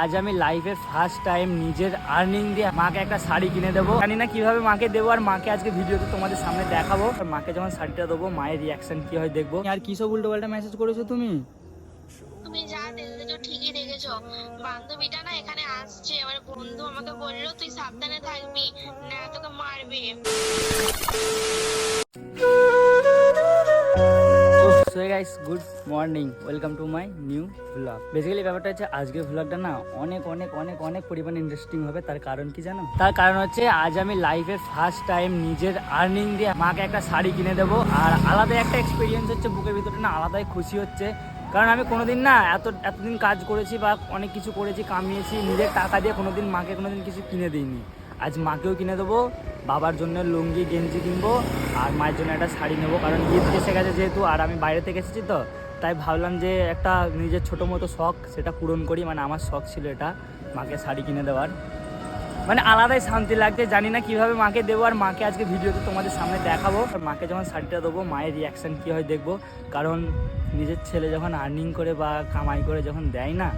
আজ আমি লাইফে ফার্স্ট টাইম নিজের আর্নিং দিয়ে মাকে একটা শাড়ি কিনে দেবো। জানি না কীভাবে মাকে দেবো আর মাকে আজকে ভিডিওতে তোমাদের সামনে দেখাবো। আর মাকে যখন শাড়িটা দেবো মায়ের রিয়াকশন কি হয় দেখব। আর কি সব উল্টো পাল্টা মেসেজ করেছ তুমি? তুমি যা দেখেছ ঠিকই দেখেছ। বান্ধবীটা না এখানে আসছে আমার বন্ধু আমাকে বলল তুই সাবধানে থাকবি না তোকে মারবে। So guys good morning welcome to my new blog basically ব্যাপারটা হচ্ছে আজকের ব্লগটা না অনেক অনেক অনেক অনেক পরিমাণে ইন্টারেস্টিং হবে। তার কারণ কি জানো? তার কারণ হচ্ছে আজ আমি লাইফে ফার্স্ট টাইম নিজের আর্নিং দিয়ে মাকে একটা শাড়ি কিনে দেবো। আর আলাদা একটা এক্সপিরিয়েন্স হচ্ছে বুকের ভিতরে না আলাদাই খুশি হচ্ছে। কারণ আমি কোনোদিন না এত, এতদিন কাজ করেছি বা অনেক কিছু করেছি, কামিয়েছি, নিজের টাকা দিয়ে কোনোদিন মাকে কোনোদিন কিছু কিনে দিইনি। আজ মাকেও কিনে দেবো, বাবার জন্য লুঙ্গি, গেঞ্জি কিনবো, আর মায়ের জন্য একটা শাড়ি নেব, কারণ ঈদ এসে গেছে যেহেতু, আর আমি বাইরে থেকে এসেছি তো, তাই ভাবলাম যে একটা নিজের ছোটো মতো শখ সেটা পূরণ করি মানে আমার শখ ছিল এটা, মাকে শাড়ি কিনে দেওয়ার। মানে আলাদাই শান্তি লাগছে, জানি না কীভাবে মাকে দেবো, আর মাকে আজকে ভিডিওতে তোমাদের সামনে দেখাবো। আর মাকে যখন শাড়িটা দেবো, মায়ের রিয়াকশান কী হয় দেখব, কারণ নিজের ছেলে যখন আর্নিং করে বা কামাই করে যখন দেয় না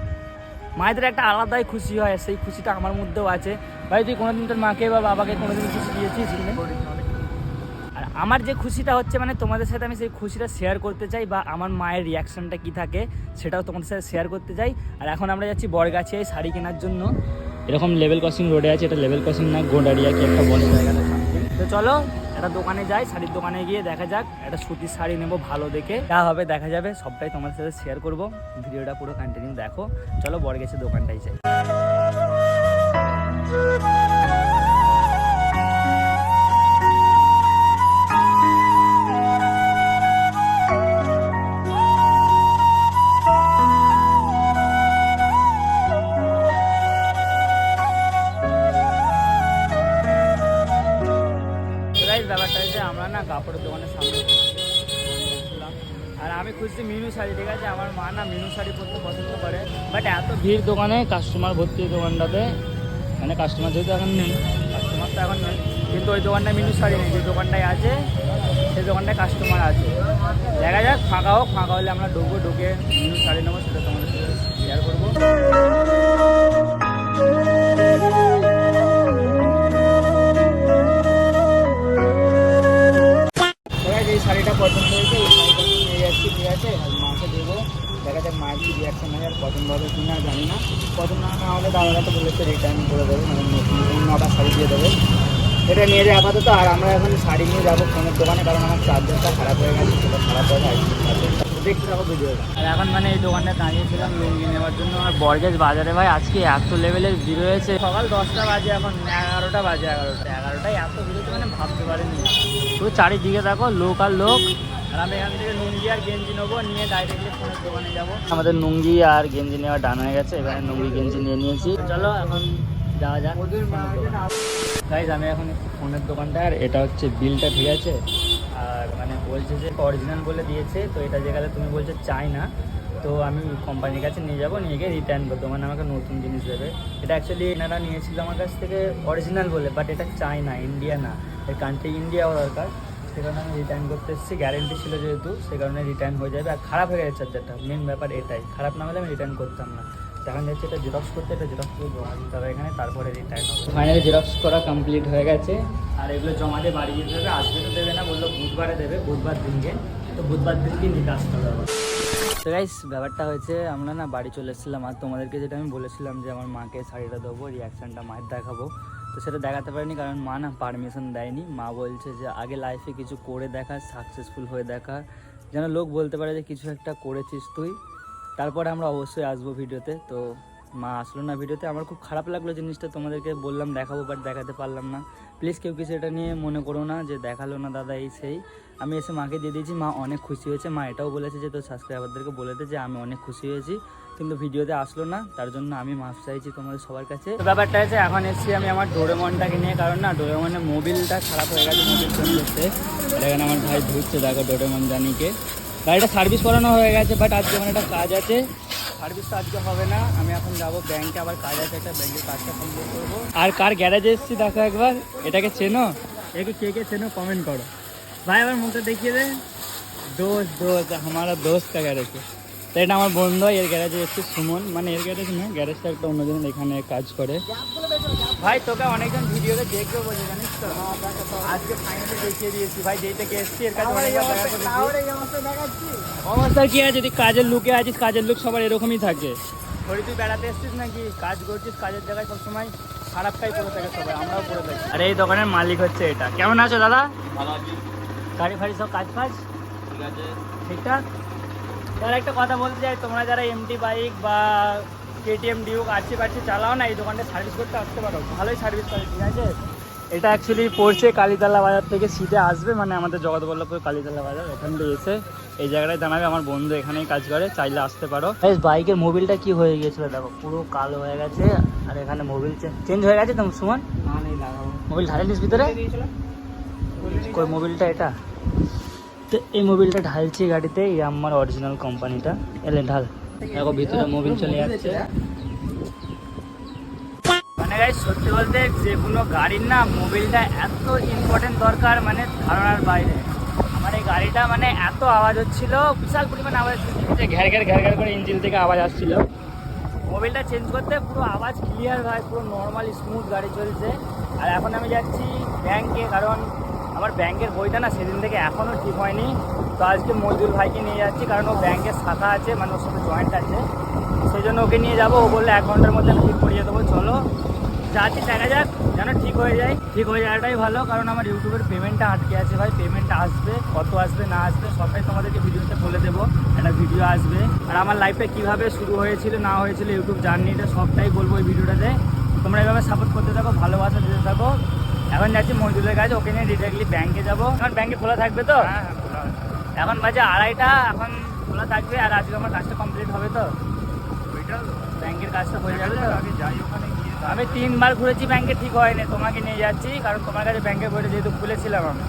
মায়েদের একটা আলাদাই খুশি হয়, সেই খুশিটা আমার মধ্যেও আছে। ভাই, তুই কোনোদিন তোর মাকে বা বাবাকে কোনোদিন কিছু দিয়েছিস? আর আমার যে খুশিটা হচ্ছে মানে তোমাদের সাথে আমি সেই খুশিটা শেয়ার করতে চাই বা আমার মায়ের রিয়াকশনটা কি থাকে সেটাও তোমাদের সাথে শেয়ার করতে চাই। আর এখন আমরা যাচ্ছি বরগাছিয়ায় শাড়ি কেনার জন্য। এরকম লেভেল ক্রসিং রোডে আছে, এটা লেভেল ক্রসিং না গোডারিয়া কি একটা বলে জায়গাটা? তো চলো একটা দোকানে যাই, শাড়ির দোকানে গিয়ে দেখা যাক, একটা সুতির শাড়ি নেব ভালো দেখে। যা হবে দেখা যাবে, সবটাই তোমাদের সাথে শেয়ার করব। ভিডিওটা পুরো কন্টিনিউ দেখো। চলো বড় গেছে দোকানটাই যাই। আমি খুঁজছি মিনু শাড়ি, ঠিক আছে? আমার মা না মিনু শাড়ি পরতে পছন্দ করে বাট এত ভিড় দোকানে কাস্টমার ভর্তি দোকানটাতে মানে কাস্টমার যেহেতু এখন নেই কাস্টমার তো এখন নেই, কিন্তু ওই দোকানটায় মিনু শাড়ি নেই, যে দোকানটায় আছে, সেই দোকানটায় কাস্টমার আছে। দেখা যাক, ফাঁকা হোক, ফাঁকা হলে আমরা ঢুকবো, ঢুকে মিনু শাড়ি নেব। হলে দাদারা তো রিটার্ন করে দেবে মানে নতুন শাড়ি দিয়ে দেবে। এটা নিয়ে যাই আপাতত, আর আমরা এখন শাড়ি নিয়ে যাব ফোনের দোকানে, কারণ আমার চার্জারটা খারাপ হয়ে গেছে, সেটা খারাপ হয়ে গেছে আর এখন মানে এই দোকানটা দাঁড়িয়েছিলাম, লুঙ্গি নেওয়ার জন্য, আর বরগেজ বাজারে ভাই, আজকে এত লেভেলের ভিড় হয়েছে। সকাল দশটা বাজে এখন, এগারোটা বাজে, এগারোটা। এগারোটায় এত ভিড় হচ্ছে মানে ভাবতে পারিনি। পুরো চারিদিকে দেখো লোক আর লোক আর আমি এখান থেকে লুঙ্গি আর গেঞ্জি নেব নিয়ে ডাইরেক্টলি ফোনের দোকানে যাব। আমাদের লুঙ্গি আর গেঞ্জি নেওয়া ডান হয়ে গেছে এখানে লুঙ্গি গেঞ্জি নিয়ে নিয়েছি। চলো এখন যাওয়া যাক। গাইজ আমি এখন ফোনের দোকানটা আর এটা হচ্ছে বিলটা ঠিক আছে? আর মানে বলছে যে অরিজিনাল বলে দিয়েছে তো এটা যেখানে তুমি বলছো চাই না। তো আমি কোম্পানির কাছে নিয়ে যাব নিয়ে গিয়ে রিটার্ন করব মানে আমাকে নতুন জিনিস দেবে। এটা অ্যাকচুয়ালি এনারা নিয়েছিল আমার কাছ থেকে অরিজিনাল বলে বাট এটা চাই না ইন্ডিয়া না। এর কান্ট্রি ইন্ডিয়াও দরকার। সে কারণে আমি রিটার্ন করতে এসেছি। গ্যারেন্টি ছিল যেহেতু, সে কারণে রিটার্ন হয়ে যাবে। আর খারাপ হয়ে গেছে চার্জারটা মেন ব্যাপার এটাই। খারাপ না হলে আমি রিটার্ন করতাম না। দেখা যাচ্ছে এটা জেরক্স করতে, এটা জেরক্স করে জমা এখানে তারপরে রিটার্ন হবে। ফাইনালি জেরক্স করা কমপ্লিট হয়ে গেছে। আর এগুলো জমা দিয়ে বাড়ি যেতে হবে আজকে তো দেবে না, বলল বুধবারে দেবে, বুধবার দিনকে। তো বুধবার দিনকে নিতে আসতে হবে। তো গাইস ব্যাপারটা হয়েছে, আমরা না বাড়ি চলে এসেছিলাম। আর তোমাদেরকে যেটা আমি বলেছিলাম যে, আমার মাকে শাড়িটা দেবো রিয়াকশানটা মায়ের দেখাবো। তো সেটা দেখাতে পারিনি কারণ মা না পারমিশন দেয়নি। মা বলছে যে আগে লাইফে কিছু করে দেখা সাকসেসফুল হয়ে দেখা। যেন লোক বলতে পারে যে কিছু একটা করেছিস তুই। তারপরে আমরা অবশ্যই আসব ভিডিওতে। তো মা আসলো না ভিডিওতে। আমার খুব খারাপ লাগল জিনিসটা তোমাদেরকে বললাম, দেখাবো বাট দেখাতে পারলাম না। প্লিজ কেউ কিছু এটা নিয়ে মনে করো না যে দেখাল না দাদা এই সেই। আমি এসে মাকে দিয়ে দিয়েছি, মা অনেক খুশি হয়েছে। মা এটাও বলেছে যে তোর সাবস্ক্রাইবারদেরকে বলে দে যে আমি অনেক খুশি হয়েছি। কিন্তু ভিডিওতে আসলো না, তার জন্য আমি মাফ চাইছি তোমাদের সবার কাছে। তো ব্যাপারটা হচ্ছে এখন এসছি আমি আমার ডোরেমনটাকে নিয়ে, কারণ না ডোরেমনের মোবিলটা খারাপ হয়ে গেছে, মোবিল ফোন করতে দেখেন আমার ভাই ধুচ্ছে দেখো ডোরেমন জানিকে গাড়িটা সার্ভিস করানো হয়ে গেছে, বাট আজকে আমার একটা কাজ আছে। সার্ভিস তো আজকে হবে না, আমি এখন যাব ব্যাংকে, আবার কাজ আছে, একটা ব্যাংকের কাজটা কমপ্লিট করব। আর কার গ্যারেজে এসছি দেখো একবার, এটাকে চেনো? একে কে কে চেনো কমেন্ট করো। ভাই, আমার মুখটা দেখিয়ে দে। দোস্ত দোস্ত আমার দোস্ত গ্যারেজে তো এটা আমার বন্ধু হয়, এর গ্যারেজে এসছে সুমন। মানে এর গ্যারেজ না গ্যারেজটা একটা অন্যজন এখানে কাজ করে। ভাই তোকে অনেকজন ভিডিওতে দেখবে বলে জানিস তো? আজকে ফাইনালি দেখিয়ে দিয়েছি। ভাই যেই থেকে এসছি এর কাছে দেখা কি আছে? যদি কাজের লুকে আছিস কাজের লুক সবার এরকমই থাকে। ধরি তুই বেড়াতে এসছিস নাকি? কাজ করছিস কাজের জায়গায় সবসময়? খারাপটাই করে থাকে সবাই আমরাও করে থাকি। আরে এই দোকানের মালিক হচ্ছে এটা। কেমন আছো দাদা? ভালো আছি। গাড়ি ফাড়ি সব কাজ ফাজ? ঠিক আছে। ঠিকঠাক? তার একটা কথা বলতে চাই তোমরা যারা এমটি বাইক বা কেটিএম ডিউক আরসি পারছি চালাও না এই দোকানটা সার্ভিস করতে আসতে পারো। ভালোই সার্ভিস করে ঠিক আছে? এটা অ্যাকচুয়ালি পড়ছে কালীতলা বাজার থেকে সিধে আসবে মানে আমাদের জগৎবল্লভপুর কালীতলা বাজার ওখান থেকে এসে এই জায়গাটায় দাঁড়াবে আমার বন্ধু এখানেই কাজ করে চাইলে আসতে পারো। বাইকের মোবিলটা কি হয়ে গেছিল দেখো পুরো কালো হয়ে গেছে আর এখানে মোবিল চেঞ্জ হয়ে গেছে তো সুমন? মোবিল ঢালেনিস ভিতরে? কই মোবিলটা এটা? তো এই মোবিলটা ঢালছি গাড়িতে, এই আমার অরিজিনাল কোম্পানিটা এলে ঢাল। দেখো, ভিতরে মোবিল চলে যাচ্ছে। মানে সত্যি বলতে যে কোনো গাড়ির না মোবিলটা এত ইম্পর্টেন্ট দরকার মানে ধারণার বাইরে। আমার এই গাড়িটা মানে এত আওয়াজ হচ্ছিল, বিশাল পরিমাণ আওয়াজ যে ঘ্যার ঘ্যার ঘ্যার ঘ্যার করে ইঞ্জিন থেকে আওয়াজ আসছিল। মোবিলটা চেঞ্জ করতে পুরো আওয়াজ ক্লিয়ার হয় পুরো নর্মাল স্মুথ গাড়ি চলছে। আর এখন আমি যাচ্ছি ব্যাংকে কারণ আমার ব্যাংকের বইটা না সেদিন থেকে এখনও ঠিক হয়নি। তো আজকে মজুর ভাইকে নিয়ে যাচ্ছি, কারণ ও ব্যাংকের শাখা আছে মানে ওর সাথে জয়েন্ট আছে। সেই জন্য ওকে নিয়ে যাব। ও বললে এক ঘণ্টার মধ্যে আমি ঠিক করিয়ে দেবো। চলো, যাচ্ছি, দেখা যাক যেন ঠিক হয়ে যায়। ঠিক হয়ে যাওয়াটাই ভালো, কারণ আমার ইউটিউবের পেমেন্টটা আটকে আছে ভাই। পেমেন্ট আসবে, কত আসবে, না আসবে, সবটাই তোমাদেরকে ভিডিওতে বলে দেবো। একটা ভিডিও আসবে। আর আমার লাইফে কীভাবে শুরু হয়েছিল, না হয়েছিল, ইউটিউব জার্নিটা সবটাই বলব এই ভিডিওটাতে। তোমরা এভাবে সাপোর্ট করতে থাকো, ভালোবাসা দিতে থাকো। এখন যাচ্ছি মজদুরের কাছে ওকে নিয়ে ডিরেক্টলি ব্যাংকে যাব। এখন ব্যাংকে খোলা থাকবে তো? এখন বাজে আড়াইটা এখন খোলা থাকবে আর আজকে আমার কাজটা কমপ্লিট হবে তো। ব্যাংকের কাজটা হয়ে যাবে আমি তিনবার ঘুরেছি ব্যাংকে ঠিক হয়নি তোমাকে নিয়ে যাচ্ছি কারণ তোমার কাছে ব্যাংকের বইটা যেহেতু খুলেছিলাম আমি।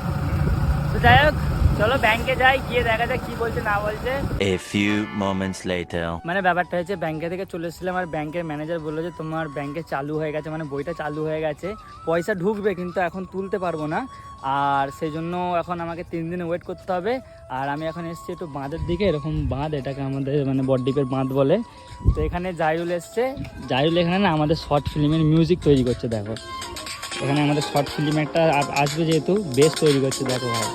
তো যাই হোক চলো ব্যাংকে যাই গিয়ে দেখা যাক কি বলছে না বলছে। A few moments later. মানে ব্যাপারটা হয়েছে ব্যাংকে থেকে চলে এসেছিলাম আর ব্যাংকের ম্যানেজার বলল যে তোমার ব্যাংকে চালু হয়ে গেছে মানে বইটা চালু হয়ে গেছে। পয়সা ঢুকবে কিন্তু এখন তুলতে পারব না। আর সেই জন্য এখন আমাকে তিন দিন ওয়েট করতে হবে। আর আমি এখন এসেছি একটু বাঁধের দিকে এরকম বাঁধ এটাকে আমাদের মানে বড্ডিপের বাঁধ বলে। তো এখানে জাইরুল এসছে। জাইরুল এখানে না আমাদের শর্ট ফিল্মের মিউজিক তৈরি করছে দেখো। এখানে আমাদের শর্ট ফিল্ম একটা আসবে যেহেতু বেশ তৈরি করছে দেখো ভাই।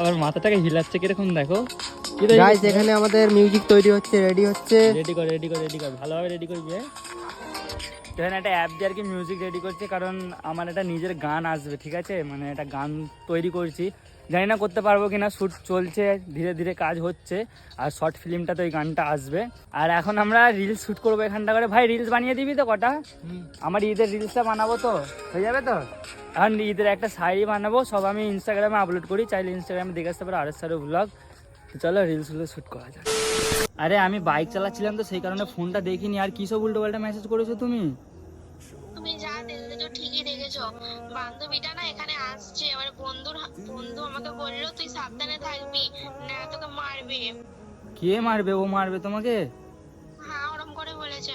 আবার মাথাটাকে হিলাচ্ছে কীরকম দেখো গাইস? এখানে আমাদের মিউজিক তৈরি হচ্ছে রেডি হচ্ছে রেডি কর রেডি কর রেডি কর ভালোভাবে রেডি করবি হ্যাঁ? এখানে একটা অ্যাপ দিয়ে আর কি মিউজিক রেডি করছে কারণ আমার একটা নিজের গান আসবে ঠিক আছে মানে একটা গান তৈরি করছি জানি না করতে পারব কিনা শ্যুট চলছে ধীরে ধীরে কাজ হচ্ছে আর শর্ট ফিল্মটা তো ওই গানটা আসবে। আর এখন আমরা রিলস শ্যুট করব এখানটা করে। ভাই রিলস বানিয়ে দিবি তো কটা? আমার ঈদের রিলসটা বানাবো তো। হয়ে যাবে তো? এখন ঈদের একটা শাড়ি বানাবো সব আমি ইনস্টাগ্রামে আপলোড করি। চাইলে ইনস্টাগ্রামে দেখে আসতে পারো আর এস ব্লগ চলো রিলসগুলো শ্যুট করা যাক। আরে আমি বাইক চালাচ্ছিলাম তো সেই কারণে ফোনটা দেখিনি। আর কি সব উল্টো পাল্টা মেসেজ করেছ তুমি? তুমি যা দেখেছ ঠিকই দেখেছ। বান্ধবীটা না এখানে আসছে। আমার বন্ধুর বন্ধু আমাকে বলল তুই সাবধানে থাকবি না তোকে মারবে। কে মারবে? ও মারবে তোমাকে? হ্যাঁ ওরম করে বলেছে।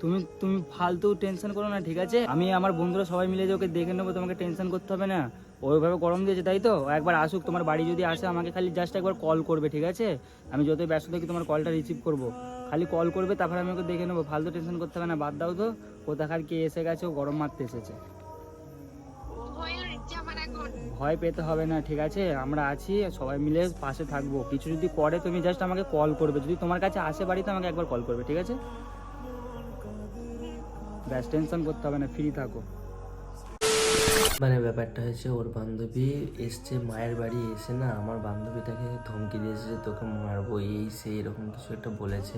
তুমি তুমি ফালতু টেনশন করো না ঠিক আছে? আমি আমার বন্ধুরা সবাই মিলে যে ওকে দেখে নেব তোমাকে টেনশন করতে হবে না। ওইভাবে গরম দিয়েছে, তাই তো? একবার আসুক, তোমার বাড়ি যদি আসে, আমাকে খালি জাস্ট একবার কল করবে, ঠিক আছে? আমি যতই ব্যস্ত থাকি, তোমার কলটা রিসিভ করব। খালি কল করবে, তারপরে আমি ওকে দেখে নেব। ফালতু টেনশন করতে হবে না, বাদ দাও তো। কোথাকার কে এসে গেছে, ও গরম মারতে এসেছে। ভয় পেতে হবে না, ঠিক আছে? আমরা আছি, সবাই মিলে পাশে থাকব। কিছু যদি করে, তুমি জাস্ট আমাকে কল করবে। যদি তোমার কাছে আসে বাড়িতে, আমাকে একবার কল করবে, ঠিক আছে? ব্যাস টেনশন করতে হবে না ফ্রি থাকো। মানে ব্যাপারটা হয়েছে, ওর বান্ধবী এসছে, মায়ের বাড়ি এসে না আমার বান্ধবীটাকে ধমকি দিয়েছে যে, তোকে মারবো এই, সেই, এরকম কিছু একটা বলেছে।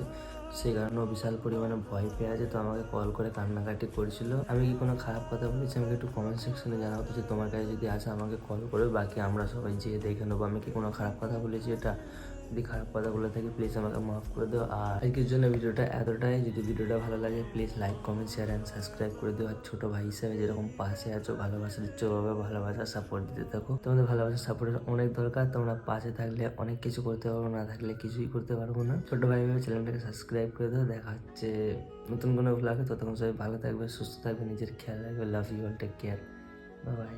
সেই কারণে ও বিশাল পরিমাণে ভয় পেয়ে আছে, তো আমাকে কল করে কান্নাকাটি করেছিল। আমি কি কোনো খারাপ কথা বলেছি? আমাকে একটু কমেন্ট সেকশনে জানাও তো যে, তোমার কাছে যদি আসে আমাকে কল করবে বাকি আমরা সবাই যেয়ে দেখে নেব। আমি কি কোনো খারাপ কথা বলেছি এটা? যদি খারাপ কথা বলে থাকি প্লিজ আমাকে মাফ করে দাও। আর আজকের জন্য ভিডিওটা এতটাই। যদি ভিডিওটা ভালো লাগে please like comment share and subscribe করে দিও। আর ছোটো ভাই হিসাবে যেরকম পাশে আছো, ভালোবাসা দিচ্ছ, ওভাবে ভালোবাসা সাপোর্ট দিতে থাকো। তোমাদের ভালোবাসা সাপোর্টের অনেক দরকার। তোমরা পাশে থাকলে অনেক কিছু করতে পারব, না থাকলে কিছুই করতে পারব না। ছোটো ভাই ভাবে চ্যানেলটাকে সাবস্ক্রাইব করে দাও। দেখা হচ্ছে নতুন কোনো ব্লগে ততক্ষণ সবাই ভালো থাকবে, সুস্থ থাকবে, নিজের খেয়াল রাখবে। Love you all take care bye bye